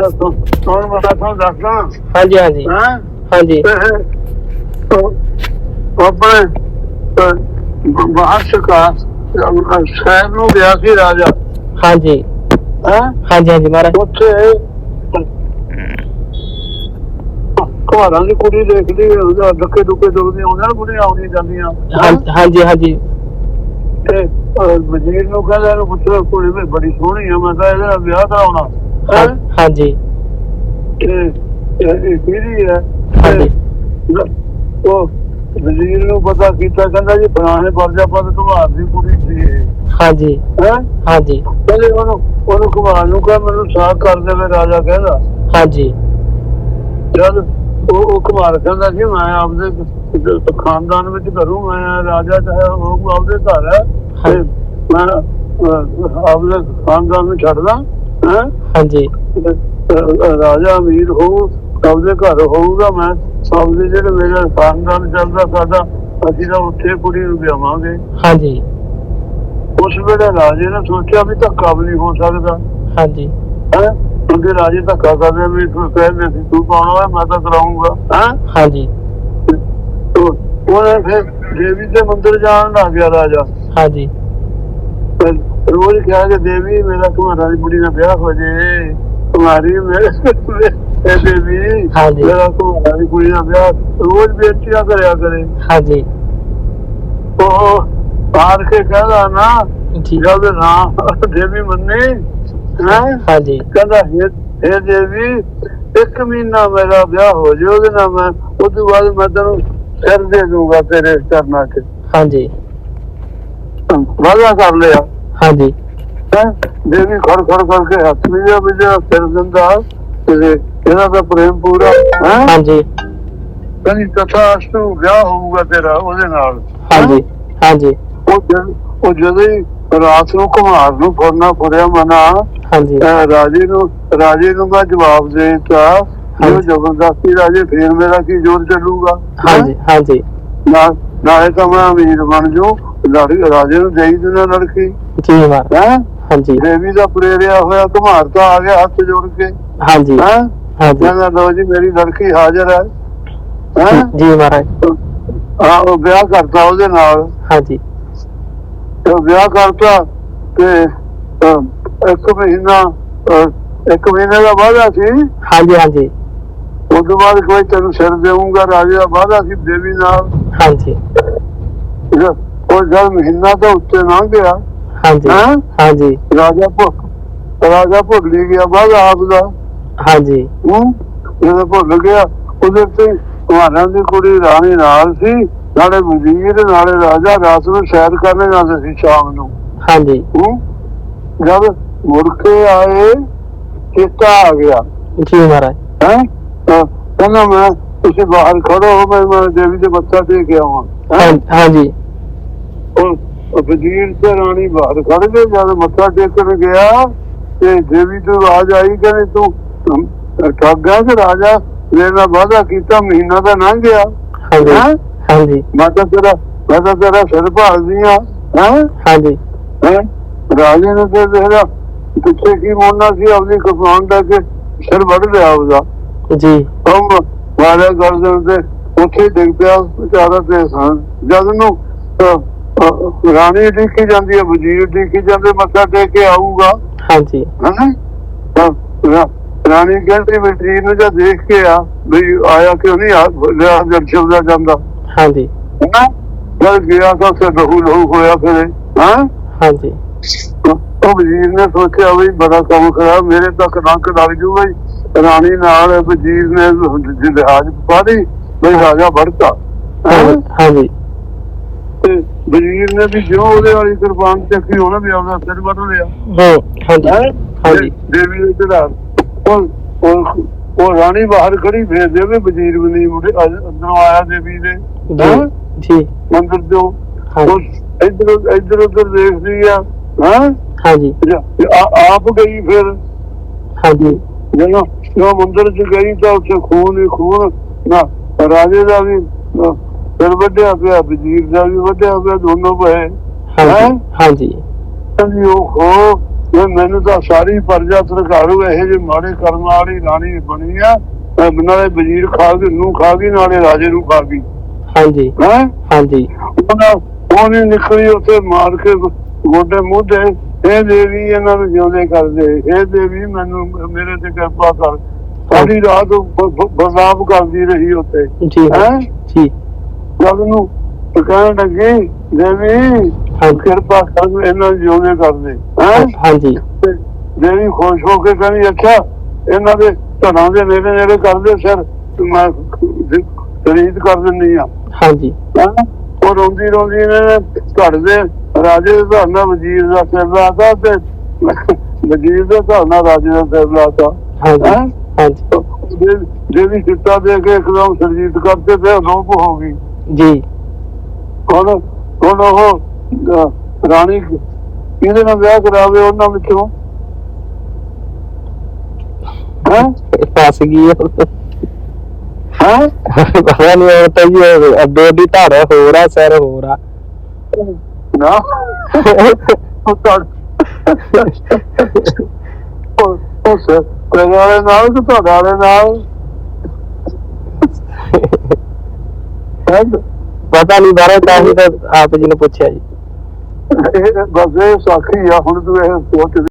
ਕੌਣ ਤੁਹਾਨੂੰ ਦੱਸਦਾ? ਹਾਂਜੀ ਹਾਂਜੀ। ਹਾਂ? ਹਾਂਜੀ। ਆਪਣੇ ਬਾਹਰ ਸ਼ਕਾ ਸ਼ਹਿਰ ਨੂੰ ਗਿਆ ਸੀ ਰਾਜਾ। ਹਾਂਜੀ। ਹੈ? ਹਾਂਜੀ ਹਾਂਜੀ ਮਹਾਰਾਜ। ਉੱਥੇ ਘਰਾਂ ਦੀ ਕੁੜੀ ਦੇਖਦੀ ਉਹਦਾ ਆਉਂਦੀਆਂ ਜਾਂਦੀਆਂ। ਹੈਂ? ਹਾਂ- ਹਾਂਜੀ ਹਾਂਜੀ। ਤੇ ਵਜ਼ੀਰ ਨੂੰ ਕਹਿੰਦਾ ਇਹਨੂੰ ਪੁੱਛੋ ਕੁੜੀ ਵੀ ਬੜੀ ਸੋਹਣੀ ਆ ਮੈਂ ਤਾਂ ਇਹਦਾ ਵਿਆਹ ਕਰਾਉਣਾ ਹਾਂ- ਹੈਂ? ਹਾਂਜੀ। ਕਿਹਦੀ ਹੈ। ਉਹ ਵਜ਼ੀਰ ਨੂੰ ਪਤਾ ਕੀਤਾ ਕਹਿੰਦਾ ਜੀ ਫਲਾਣੇ ਪਰਜਾਪਤ ਕੁਮਾਰ ਦੀ ਕੁੜੀ ਸੀ ਹਾਂਜੀ। ਹੈ? ਹਾਂਜੀ। ਕਹਿੰਦੇ ਉਹਨੂੰ ਉਹਨੂੰ ਕੁਮਾਰ ਨੂੰ ਕਹ ਮੈਨੂੰ ਸਾਖ ਕਰ ਦੇਵੇ ਰਾਜਾ ਕਹਿੰਦਾ। ਹਾਂਜੀ। ਜਦ ਉਹ ਉਹ ਕੁਮਾਰ ਕਹਿੰਦਾ ਜੀ ਮੈਂ ਆਪਦੇ ਖਾਨਦਾਨ ਵਿੱਚ ਘਰੋਂ ਮੈਂ ਰਾਜਾ ਚਾਹੇ ਉਹ ਆਪਦੇ ਘਰ ਹੈ। ਤੇ। ਮੈਂ ਆਪਦੇ ਖਾਨਦਾਨ ਨੂੰ ਛੱਡਦਾ ਹੈ। ਹਾਂਜੀ। ਰਾਜਾ ਅਮੀਰ ਹੋਊ ਆਪਦੇ ਘਰ ਹੋਊਗਾ ਮੈਂ ਸਭ ਦੇ ਜਿਹੜੇ ਮੇਰਾ ਖਾਨਦਾਨ ਚੱਲਦਾ ਸਾਡਾ ਅਸੀਂ ਤਾਂ ਉੱਥੇ ਕੁੜੀ ਨੂੰ ਵਿਆਵਾਂਗੇ ਹਾਂਜੀ। ਉਸ ਵੇਲੇ ਰਾਜੇ ਨੇ ਸੋਚਿਆ ਵੀ ਧੱਕਾ ਵੀ ਨਹੀਂ ਹੋ ਸਕਦਾ। ਹਾਂਜੀ। ਹੈ? ਕਿਉਂਕਿ ਰਾਜੇ ਧੱਕਾ ਕਰਦੇ ਵੀ ਤੂੰ ਕਹਿੰਦੇ ਸੀ ਤੂੰ ਹੈ ਮੈਂ ਤਾਂ ਕਰਾਉਂਗਾ ਹੈ? ਹਾਂਜੀ। ਉਹਨੇ ਫਿਰ ਦੇਵੀ ਦੇ ਮੰਦਿਰ ਜਾਣ ਲੱਗ ਗਿਆ ਰਾਜਾ। ਹਾਂਜੀ। ਰੋਜ਼ ਕਿਹਾ ਕਿ ਦੇਵੀ ਮੇਰਾ ਕੁਮਾਰਾਂ ਦੀ ਕੁੜੀ ਨਾਲ ਵਿਆਹ ਹੋ ਜੇ। ਕੁਮਾਰੀ ਮੇਰੇ ਇਹ ਦੇਵੀ ਹਾਂਜੀ। ਮੇਰਾ ਕੁਮਾਰਾਂ ਦੀ ਕੁੜੀ ਨਾਲ ਵਿਆਹ। ਰੋਜ਼ ਬੇਨਤੀਆਂ ਕਰਿਆ ਕਰੇ। ਹਾਂਜੀ। ਉਹ ਆਰ ਕੇ ਕਹਿੰਦਾ ਨਾ ਠੀਕ ਜਦ ਨਾ ਦੇਵੀ ਮੰਨੇ ਹੈ? ਹਾਂਜੀ। ਕਹਿੰਦਾ ਇਹ ਇਹ ਦੇਵੀ ਇੱਕ ਮਹੀਨਾ ਮੇਰਾ ਵਿਆਹ ਹੋ ਜੇ ਉਹਦੇ ਨਾਲ ਮੈਂ ਉਸ ਤੋਂ ਬਾਅਦ ਮੈਂ ਤੈਨੂੰ ਸਿਰ ਦੇ ਦੂੰਗਾ ਤੇਰੇ ਕਰਨਾ ਚ। ਹਾਂਜੀ। ਵਾਦਾ ਕਰ ਲਿਆ। ਹਾਂਜੀ। ਹੈਂ? ਦੇਵੀ ਖੜ ਖੜ ਕਰਕੇ ਹੱਥ ਵੀ ਜਿਹੜਾ ਵੀ ਜਿਹੜਾ ਸਿਰ ਦਿੰਦਾ ਤੇ ਇਹਦਾ ਤਾਂ ਪ੍ਰੇਮ ਪੂਰਾ ਹਾਂਜੀ। ਕਹਿੰਦੀ ਤਥਾ ਅਸ਼ਟੂ ਵਿਆਹ ਹੋਊਗਾ ਤੇਰਾ ਉਹਦੇ ਨਾਲ। ਹਾਂਜੀ ਹਾਂਜੀ। ਉਹ ਜਦ ਉਹ ਜਦੋਂ ਹੀ ਰਾਤ ਨੂੰ ਕੁਮਾਰ ਨੂੰ ਫੜਨਾ ਫੜਿਆ ਮਨਾ ਹਾਂਜੀ। ਰਾਜੇ ਨੂੰ ਰਾਜੇ ਨੂੰ ਮੈਂ ਜਵਾਬ ਦੇ ਦਿੱਤਾ ਜੋ। ਜ਼ਬਰਦਸਤੀ ਰਾਜੇ ਫੇਰ ਮੇਰਾ ਕੀ ਜ਼ੋਰ ਚੱਲੂਗਾ? ਹਾਂਜੀ ਹਾਂਜੀ। ਨਾ ਨਾਲੇ ਤਾਂ ਮੈਂ ਅਮੀਰ ਬਣ ਜੂ ਲੜੀ ਰਾਜੇ ਨੂੰ ਦੇਈ ਦਿਨਾ ਲੜਕੀ। ਜੀ ਮਹਾਰਾਜ ਹੈ? ਹਾਂਜੀ। ਦੇਵੀ ਦਾ ਪ੍ਰੇਰਿਆ ਹੋਇਆ ਕੁਮਾਰ ਤਾਂ ਆ ਗਿਆ ਹੱਥ ਜੋੜ ਕੇ। ਹਾਂਜੀ। ਹੈ? ਹਾਂਜੀ। ਕਹਿੰਦਾ ਲੋ ਜੀ ਮੇਰੀ ਲੜਕੀ ਹਾਜ਼ਰ ਹੈ। ਹੈ? ਜੀ ਮਹਾਰਾਜ। ਹਾਂ ਉਹ ਵਿਆਹ ਕਰਤਾ ਉਹਦੇ ਨਾਲ। ਹਾਂਜੀ। ਉਹ ਵਿਆਹ ਕਰਤਾ ਤੇ ਇੱਕ ਮਹੀਨਾ ਇੱਕ ਮਹੀਨੇ ਦਾ ਵਾਅਦਾ ਸੀ। ਹਾਂਜੀ ਹਾਂਜੀ। ਉਸ ਤੋਂ ਬਾਅਦ ਕੋਈ ਤੈਨੂੰ ਸਿਰ ਦੇਵਾਂਗਾ ਰਾਜੇ ਦਾ ਵਾਅਦਾ ਸੀ ਦੇਵੀ ਨਾਲ। ਹਾਂਜੀ। ਉਹ ਜਦ ਮਹੀਨਾ ਤੋਂ ਉੱਤੇ ਲੰਘ ਗਿਆ। ਹਾਂਜੀ ਹੈਂ? ਹਾਂਜੀ। ਰਾਜਾ ਭੁੱਖ ਰਾਜਾ ਭੁੱਲ ਹੀ ਗਿਆ ਵਾਅਦਾ ਆਪ ਦਾ। ਹਾਂਜੀ। ਹੂੰ? ਜਦੋਂ ਭੁੱਲ ਗਿਆ ਉਹਦੇ ਤੇ ਕੁਮਾਰਾਂ ਦੀ ਕੁੜੀ ਰਾਣੀ ਨਾਲ ਸੀ ਨਾਲੇ ਵਜ਼ੀਰ ਨਾਲੇ ਰਾਜਾ ਰਾਤ ਨੂੰ ਸੈਰ ਕਰਨ ਜਾਂਦੇ ਸੀ ਸ਼ਾਮ ਨੂੰ। ਹਾਂਜੀ। ਹੂੰ? ਜਦ ਮੁੜ ਕੇ ਆਏ ਚੇਤਾ ਆ ਗਿਆ। ਜੀ ਮਹਾਰਾਜ। ਹੈ? ਕਹਿੰਦਾ ਮੈਂ ਤੁਸੀਂ ਬਾਹਰ ਖੜੋ ਮੈਂ ਮੈਂ ਦੇਵੀ ਦੇ ਮੱਥਾ ਟੇਕ ਕੇ ਆਵਾਂ। ਹੈਂ? ਹਾਂ- ਹਾਂਜੀ। ਉਹ ਵਜ਼ੀਰ ਤੇ ਰਾਣੀ ਬਾਹਰ ਖੜ ਗਏ ਜਦ ਮੱਥਾ ਟੇਕਣ ਗਿਆ ਤੇ ਦੇਵੀ ਤੋਂ ਆਵਾਜ਼ ਆਈ ਕਹਿੰਦੇ ਤੂੰ ਠੱਗ ਗਿਆ ਕਿ ਰਾਜਾ? ਮੇਰੇ ਵਾਅਦਾ ਕੀਤਾ ਮਹੀਨਾ ਤਾਂ ਲੰਘ ਗਿਆ। ਹਾਂਜੀ ਹੈਂ? ਹਾਂਜੀ। ਮੈਂ ਤਾਂ ਤੇਰਾ ਮੈਂ ਤਾਂ ਤੇਰਾ ਸਿਰ ਭਾਲਦੀ ਆ ਹੈ? ਹਾਂਜੀ। ਰਾਜੇ ਨੇ ਤੇ ਤੇਰਾ ਪਿੱਛੇ ਕੀ ਮੋੜਨਾ ਸੀ ਆਪਣੀ ਕਪਾਨ ਦਾ ਕੇ ਸਿਰ ਵੱਢ ਲਿਆ ਉਹਦਾ। ਜੀ। ਹਮ ਵਾਲੇ ਗਰਦਨ ਤੇ ਉੱਥੇ ਡਿੱਗ ਪਿਆ ਵਿਚਾਰਾ ਤੇ ਸਾਂ। ਜਦ ਨੂੰ ਰਾਣੀ ਦੇਖੀ ਜਾਂਦੀ ਹੈ ਵਜ਼ੀਰ ਦੇਖੀ ਜਾਂਦੇ ਮੱਥਾ ਟੇਕ ਕੇ ਆਊਗਾ। ਹਾਂਜੀ। ਰਾ- ਰਾਣੀ ਕਹਿੰਦੀ ਵਜ਼ੀਰ ਨੂੰ ਜਦ ਦੇਖ ਕੇ ਆ ਵੀ ਆਇਆ ਕਿਉਂ ਨਹੀਂ ਆ ਜਦ ਦਾ ਜਾਂਦਾ। ਹਾਂਜੀ। ਜਦ ਗਿਆ ਤਾਂ ਸੇ ਲਹੂ ਲਹੂ ਹੋਇਆ ਫਿਰ ਹਾਂ? ਹਾਂਜੀ। ਉਹ ਵਜ਼ੀਰ ਨੇ ਸੋਚਿਆ ਵੀ ਬੜਾ ਕੰਮ ਖਰਾਬ ਮੇਰੇ ਤੱਕ ਨੱਕ ਲੱਗ ਜੂਗਾ ਹੀ। ਰਾਣੀ ਨਾਲ ਵਜ਼ੀਰ ਨੇ ਜਹਾਜ਼ ਪਾ ਦੀ ਬਈ ਰਾਜਾ ਵੜਤਾ। ਹਾਂਜੀ। ਤੇ ਵਜ਼ੀਰ ਨੇ ਵੀ ਜਿਉਂ ਉਹਦੇ ਵਾਲੀ ਕੁਰਬਾਨ ਚੱਕੀ ਉਹਨੇ ਵੀ ਆਪਦਾ ਸਿਰ ਵੱਢ ਲਿਆ। ਹੂੰ ਹਾਂਜੀ? ਹਾਂਜੀ। ਦੇਵੀ ਦੇ ਚੜਾ ਉਹ ਉਹ- ਉਹ ਰਾਣੀ ਬਾਹਰ ਖੜੀ ਫੇਰ ਦੇਵੇ ਵਜ਼ੀਰ ਵੀ ਨਹੀਂ ਮੁੜੇ ਅੰਦਰੋਂ ਆਇਆ ਦੇਵੀ ਦੇ? ਜੀ ਜੀ। ਮੰਦਿਰ ਉਹ। ਇੱਧਰ ਇੱਧਰ ਉੱਧਰ ਦੇਖਦੀ ਆ ਹਾਂ? ਹਾਂਜੀ। ਆਪ ਗਈ ਫਿਰ। ਹਾਂਜੀ। ਜਦੋਂ ਜਦੋਂ ਮੰਦਿਰ ਚ ਗਈ ਤਾਂ ਉੱਥੇ ਖੂਨ ਹੀ ਖੂਨ ਨਾ ਰਾਜੇ ਦਾ ਵੀ ਵੱਢਿਆ ਪਿਆ ਵਜ਼ੀਰ ਦਾ ਵੀ ਵੱਢਿਆ ਪਿਆ ਦੋਨੋਂ ਪਏ ਹਾਂਜੀ ਹੈਂ? ਹਾਂਜੀ। ਕਹਿੰਦੀ ਉਹ ਹੋ ਵੀ ਮੈਨੂੰ ਤਾਂ ਸਾਰੀ ਪਰਜਾ ਸਰਕਾਰੂ ਇਹ ਜੇ ਮਾੜੇ ਕਰਮ ਵਾਲੀ ਰਾਣੀ ਬਣੀ ਆ। ਅਹ ਨਾਲੇ ਵਜ਼ੀਰ ਖਾ ਗਈ ਨੂੰ ਖਾ ਗਈ ਨਾਲੇ ਰਾਜੇ ਨੂੰ ਖਾ ਗਈ। ਹਾਂਜੀ। ਹੈ? ਹਾਂਜੀ। ਉਹਨਾਂ ਉਹਨੇ ਨਿਕਲੀ ਉੱਥੇ ਮਾਰ ਕੇ ਗੋਡੇ ਮੂਢੇ ਇਹ ਦੇਵੀ ਇਹਨਾਂ ਨੂੰ ਜਿਉਂਦੇ ਕਰਦੇ ਇਹ ਦੇਵੀ ਮੈਨੂੰ ਮੇਰੇ ਤੇ ਕਿਰਪਾ ਕਰ। ਸਾਰੀ ਰਾਤ ਬ- ਬ- ਬਰਨਾਮ ਕਰਦੀ ਰਹੀ ਉੱਥੇ। ਜੀ ਹੈ? ਜੀ। ਜਦ ਨੂੰ ਕਹਿਣ ਲੱਗੀ ਦੇਵੀ ਕਿਰਪਾ ਕਰ ਇਹਨਾਂ ਨੂੰ ਜਿਉਂਦੇ ਕਰਦੇ। ਹਾਂਜੀ। ਦੇਵੀ ਖੁਸ਼ ਹੋ ਕੇ ਕਹਿੰਦੀ ਅੱਛਾ ਇਹਨਾਂ ਦੇ ਧਨਾਂ ਦੇ ਨੇੜੇ ਨੇੜੇ ਕਰਦੇ ਸਿਰ ਮੈਂ ਖਰੀਦ ਕਰ ਦਿੰਦੀ ਆ ਹਾਂਜੀ। ਹੈਂ? ਉਹ ਰੋਂਦੀ ਰੋਂਦੀ ਨੇ ਘਰ ਦੇ ਰਾਜੇ ਦੇ ਘਰ ਨਾਲ ਵਜ਼ੀਰ ਦਾ ਸਿਰ ਲਾਤਾ ਤੇ ਵਜ਼ੀਰ ਦੇ ਘਰ ਨਾਲ ਰਾਜੇ ਦਾ ਸਿਰ ਲਾਤਾ। ਹਾਂਜੀ ਦੇ- ਦੇਵੀ ਸਿੱਟਾ ਦੇ ਕੇ ਇੱਕਦਮ ਸਰਜੀਤ ਕਰਤੇ ਤੇ ਅਲੋਪ ਹੋ ਗਈ। ਜੀ। ਹੁਣ ਹੁਣ ਉਹ ਅਹ, ਰਾਣੀ ਕਿਹਦੇ ਨਾਲ ਵਿਆਹ ਕਰਾਵੇ ਉਹਨਾਂ ਵਿੱਚੋਂ ਹੈ? ਫਸ ਗਈ ਉਹ। ਹੈ? ਪਤਾ ਨਹੀਂ ਉਹ ਤਾਂ ਜੀ ਉਹ ਅੱਡੇ ਦੀ ਧੜ ਹੋਰ ਆ ਸਿਰ ਹੋਰ ਆ। ਨਾ। ਉਹ ਤਾਂ ਉਹ ਉਹ ਸੇ ਤੇਰੇ ਵਾਲੇ ਨਾਲ ਕਿ ਤੁਹਾਡੇ ਵਾਲੇ ਨਾਲ? ਪਤਾ ਨਹੀਂ ਬਾਰੇ ਤਾਂ ਹੀ ਤਾਂ ਆਪ ਜੀ ਨੂੰ ਪੁੱਛਿਆ ਜੀ। ਇਹ ਬਸ ਇਹ ਸਾਖੀ ਆ, ਹੁਣ ਤੂੰ ਇਹ ਸੋਚ